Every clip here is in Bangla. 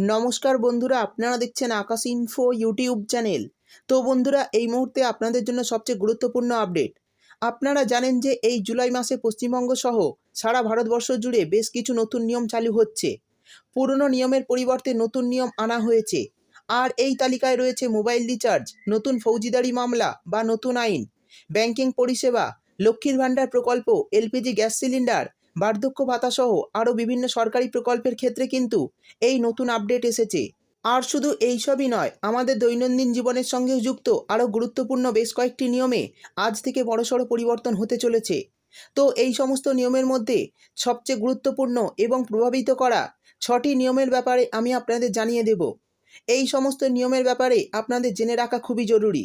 নমস্কার বন্ধুরা, আপনারা দেখছেন আকাশ ইনফো ইউটিউব চ্যানেল তো বন্ধুরা, এই মুহূর্তে আপনাদের জন্য সবচেয়ে গুরুত্বপূর্ণ আপডেট আপনারা জানেন যে এই জুলাই মাসে পশ্চিমবঙ্গ সহ সারা ভারতবর্ষ জুড়ে বেশ কিছু নতুন নিয়ম চালু হচ্ছে। পুরনো নিয়মের পরিবর্তে নতুন নিয়ম আনা হয়েছে। আর এই তালিকায় রয়েছে মোবাইল রিচার্জ নতুন ফৌজিদারি মামলা বা নতুন আইন ব্যাংকিং পরিষেবা, লক্ষ্মীর ভাণ্ডার প্রকল্প, এলপিজি গ্যাস সিলিন্ডার বার্ধক্য ভাতা সহ আরও বিভিন্ন সরকারি প্রকল্পের ক্ষেত্রে কিন্তু এই নতুন আপডেট এসেছে। আর শুধু এইসবই নয়, আমাদের দৈনন্দিন জীবনের সঙ্গে যুক্ত আরও গুরুত্বপূর্ণ বেশ কয়েকটি নিয়মে আজ থেকে বড়সড় পরিবর্তন হতে চলেছে। তো এই সমস্ত নিয়মের মধ্যে সবচেয়ে গুরুত্বপূর্ণ এবং প্রভাবিত করা ছটি নিয়মের ব্যাপারে আমি আপনাদের জানিয়ে দেব। এই সমস্ত নিয়মের ব্যাপারে আপনাদের জেনে রাখা খুবই জরুরি।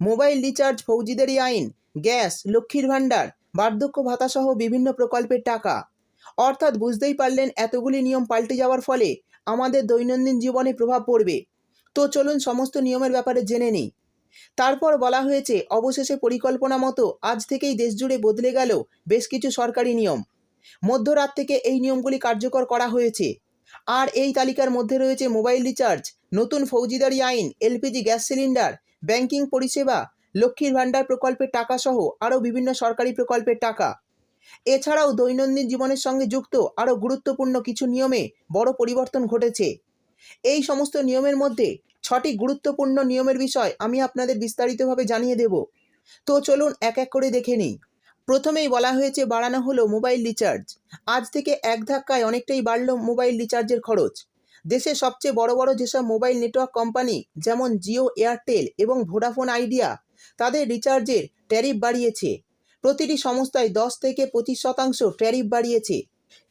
মোবাইল রিচার্জ ফৌজিদারি আইন, গ্যাস, লক্ষ্মীর ভাণ্ডার, বার্ধক্য ভাতাসহ বিভিন্ন প্রকল্পের টাকা। অর্থাৎ বুঝতেই পারলেন এতগুলি নিয়ম পাল্টে যাওয়ার ফলে আমাদের দৈনন্দিন জীবনে প্রভাব পড়বে। তো চলুন সমস্ত নিয়মের ব্যাপারে জেনে নিই। তারপর বলা হয়েছে, অবশেষে পরিকল্পনা মতো আজ থেকেই দেশ জুড়ে বদলে গেল বেশ কিছু সরকারি নিয়ম। মধ্যরাত থেকে এই নিয়মগুলি কার্যকর করা হয়েছে। আর এই তালিকার মধ্যে রয়েছে মোবাইল রিচার্জ, নতুন ফৌজিদারি আইন, এলপিজি গ্যাস সিলিন্ডার ব্যাংকিং পরিষেবা, লক্ষ্মীর ভাণ্ডার প্রকল্পের টাকা সহ আরও বিভিন্ন সরকারি প্রকল্পের টাকা। এছাড়াও দৈনন্দিন জীবনের সঙ্গে যুক্ত আরও গুরুত্বপূর্ণ কিছু নিয়মে বড় পরিবর্তন ঘটেছে। এই সমস্ত নিয়মের মধ্যে ছটি গুরুত্বপূর্ণ নিয়মের বিষয় আমি আপনাদের বিস্তারিতভাবে জানিয়ে দেব। তো চলুন এক এক করে দেখে নিই। প্রথমেই বলা হয়েছে বাড়ানো হলো মোবাইল রিচার্জ। আজ থেকে এক ধাক্কায় অনেকটাই বাড়ল মোবাইল রিচার্জের খরচ। দেশে সবচেয়ে বড় বড় যেসব মোবাইল নেটওয়ার্ক কোম্পানি, যেমন জিও, এয়ারটেল এবং ভোডাফোন আইডিয়া, তাদের রিচার্জের ট্যারিফ বাড়িয়েছে। প্রতিটি সংস্থায় দশ থেকে পঁচিশ শতাংশ ট্যারিফ বাড়িয়েছে।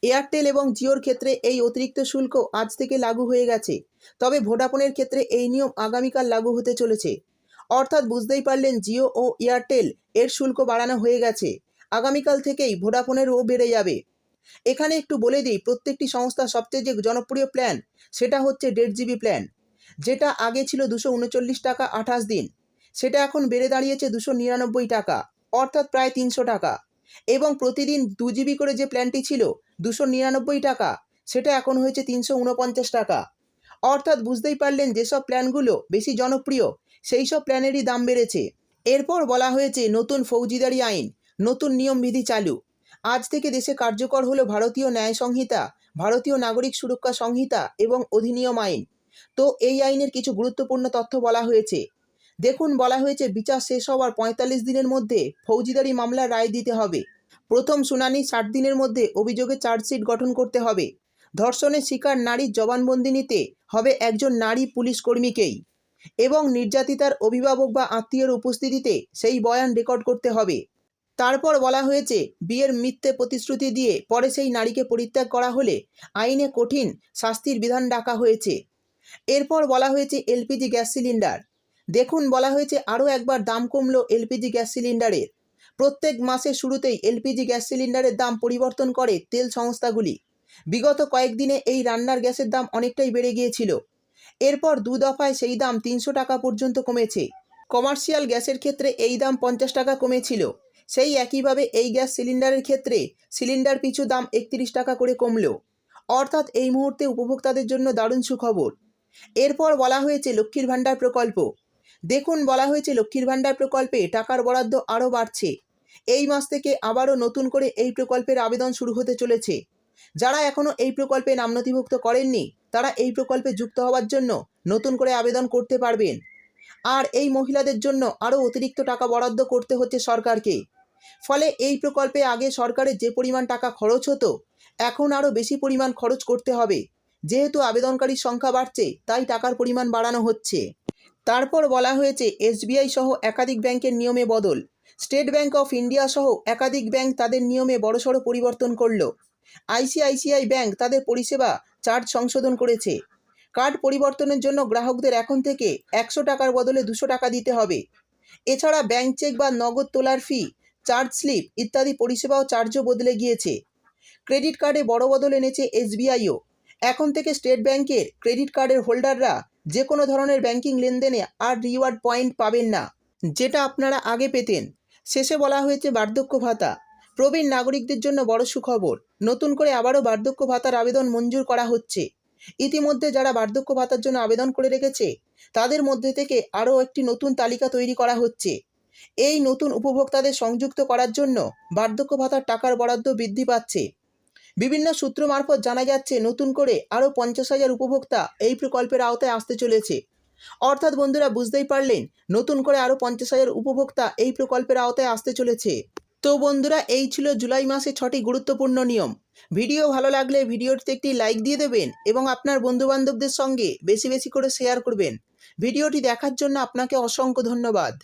এয়ারটেল এবং জিওর ক্ষেত্রে এই অতিরিক্ত শুল্ক আজ থেকে লাগু হয়ে গেছে, তবে ভোডাফোনের ক্ষেত্রে এই নিয়ম আগামীকাল লাগু হতে চলেছে। অর্থাৎ বুঝতেই পারলেন জিও ও এয়ারটেল এর শুল্ক বাড়ানো হয়ে গেছে। আগামীকাল থেকেই ভোডাফোনেরও বেড়ে যাবে। এখানে একটু বলে দিই, প্রত্যেকটি সংস্থার সবচেয়ে যে জনপ্রিয় প্ল্যান সেটা হচ্ছে দেড় জিবি প্ল্যান যেটা আগে ছিল দুশো উনচল্লিশ টাকা আঠাশ দিন, সেটা এখন বেড়ে দাঁড়িয়েছে দুশো নিরানব্বই টাকা, অর্থাৎ প্রায় তিনশো টাকা। এবং প্রতিদিন দু জিবি করে যে প্ল্যানটি ছিল, দুশো নিরানব্বই টাকা, সেটা এখন হয়েছে তিনশো উনপঞ্চাশ টাকা। অর্থাৎ বুঝতেই পারলেন যেসব প্ল্যানগুলো বেশি জনপ্রিয়, সেই সব প্ল্যানেরই দাম বেড়েছে। এরপর বলা হয়েছে নতুন ফৌজিদারি আইন, নতুন নিয়মবিধি চালু আজ থেকে দেশে কার্যকর হলো ভারতীয় ন্যায় সংহিতা, ভারতীয় নাগরিক সুরক্ষা সংহিতা এবং অধিনিয়ম আইন। তো এই আইনের কিছু গুরুত্বপূর্ণ তথ্য বলা হয়েছে। দেখুন, বলা হয়েছে বিচার শেষ হওয়ার পঁয়তাল্লিশ দিনের মধ্যে ফৌজিদারি মামলার রায় দিতে হবে। প্রথম শুনানি ষাট দিনের মধ্যে অভিযোগে চার্জশিট গঠন করতে হবে। ধর্ষণের শিকার নারীর জবানবন্দি নিতে হবে একজন নারী পুলিশ কর্মীকেই। এবং নির্যাতিতার অভিভাবক বা আত্মীয়র উপস্থিতিতে সেই বয়ান রেকর্ড করতে হবে। তারপর বলা হয়েছে, বিয়ের মিথ্যে প্রতিশ্রুতি দিয়ে পরে সেই নারীকে পরিত্যাগ করা হলে আইনে কঠিন শাস্তির বিধান ডাকা হয়েছে। এরপর বলা হয়েছে এলপিজি গ্যাস সিলিন্ডার। দেখুন, বলা হয়েছে আরও একবার দাম কমলো এলপিজি গ্যাস সিলিন্ডারের। প্রত্যেক মাসের শুরুতেই এলপিজি গ্যাস সিলিন্ডারের দাম পরিবর্তন করে তেল সংস্থাগুলি। বিগত কয়েকদিনে এই রান্নার গ্যাসের দাম অনেকটাই বেড়ে গিয়েছিল। এরপর দু দফায় সেই দাম তিনশো টাকা পর্যন্ত কমেছে। কমার্শিয়াল গ্যাসের ক্ষেত্রে এই দাম পঞ্চাশ টাকা কমেছিল। সেই একইভাবে এই গ্যাস সিলিন্ডারের ক্ষেত্রে সিলিন্ডার পিছু দাম একত্রিশ টাকা করে কমলো অর্থাৎ এই মুহূর্তে উপভোক্তাদের জন্য দারুণ সুখবর। এরপর বলা হয়েছে লক্ষ্মীর ভাণ্ডার প্রকল্প। দেখুন, বলা হয়েছে লক্ষ্মীর ভাণ্ডার প্রকল্পে টাকার বরাদ্দ আরও বাড়ছে। এই মাস থেকে আবারও নতুন করে এই প্রকল্পের আবেদন শুরু হতে চলেছে। যারা এখনও এই প্রকল্পে নাম নথিভুক্ত করেননি, তারা এই প্রকল্পে যুক্ত হওয়ার জন্য নতুন করে আবেদন করতে পারবেন। আর এই মহিলাদের জন্য আরও অতিরিক্ত টাকা বরাদ্দ করতে হচ্ছে সরকারকে। ফলে এই প্রকল্পে আগে সরকারের যে পরিমাণ টাকা খরচ হতো, এখন আরও বেশি পরিমাণ খরচ করতে হবে। যেহেতু আবেদনকারীর সংখ্যা বাড়ছে, তাই টাকার পরিমাণ বাড়ানো হচ্ছে। তারপর বলা হয়েছে, এসবিআই সহ একাধিক ব্যাংকের নিয়মে বদল। স্টেট ব্যাংক অফ ইন্ডিয়া সহ একাধিক ব্যাংক তাদের নিয়মে বড়সড় পরিবর্তন করল। আইসিআইসিআই ব্যাংক তাদের পরিষেবা চার্জ সংশোধন করেছে। কার্ড পরিবর্তনের জন্য গ্রাহকদের এখন থেকে একশো টাকার বদলে দুশো টাকা দিতে হবে। এছাড়া ব্যাংক চেক বা নগদ তোলার ফি চার্জ স্লিপ ইত্যাদি পরিষেবাও চার্জও বদলে গিয়েছে। ক্রেডিট কার্ডে বড় বদল এনেছে এসবিআইও। এখন থেকে স্টেট ব্যাংকের ক্রেডিট কার্ডের হোল্ডাররা যে কোনো ধরনের ব্যাংকিং লেনদেনে আর রিওয়ার্ড পয়েন্ট পাবেন না, যেটা আপনারা আগে পেতেন। শেষে বলা হয়েছে বার্ধক্য ভাতা। প্রবীণ নাগরিকদের জন্য বড় সুখবর, নতুন করে আবারও বার্ধক্য ভাতার আবেদন মঞ্জুর করা হচ্ছে। ইতিমধ্যে যারা বার্ধক্য ভাতার জন্য আবেদন করে রেখেছে, তাদের মধ্যে থেকে আরও একটি নতুন তালিকা তৈরি করা হচ্ছে। এই নতুন উপভোক্তাদের সংযুক্ত করার জন্য বার্ধক্য ভাতার টাকার বরাদ্দ বৃদ্ধি পাচ্ছে। বিভিন্ন সূত্র মারফত জানা যাচ্ছে, নতুন করে আরও পঞ্চাশ হাজার উপভোক্তা এই প্রকল্পের আওতায় আসতে চলেছে। অর্থাৎ বন্ধুরা, বুঝতেই পারলেন, নতুন করে আরও পঞ্চাশ হাজার উপভোক্তা এই প্রকল্পের আওতায় আসতে চলেছে। তো বন্ধুরা, এই ছিল জুলাই মাসে ছটি গুরুত্বপূর্ণ নিয়ম। ভিডিও ভালো লাগলে ভিডিওটিতে একটি লাইক দিয়ে দেবেন এবং আপনার বন্ধুবান্ধবদের সঙ্গে বেশি বেশি করে শেয়ার করবেন। ভিডিওটি দেখার জন্য আপনাকে অসংখ্য ধন্যবাদ।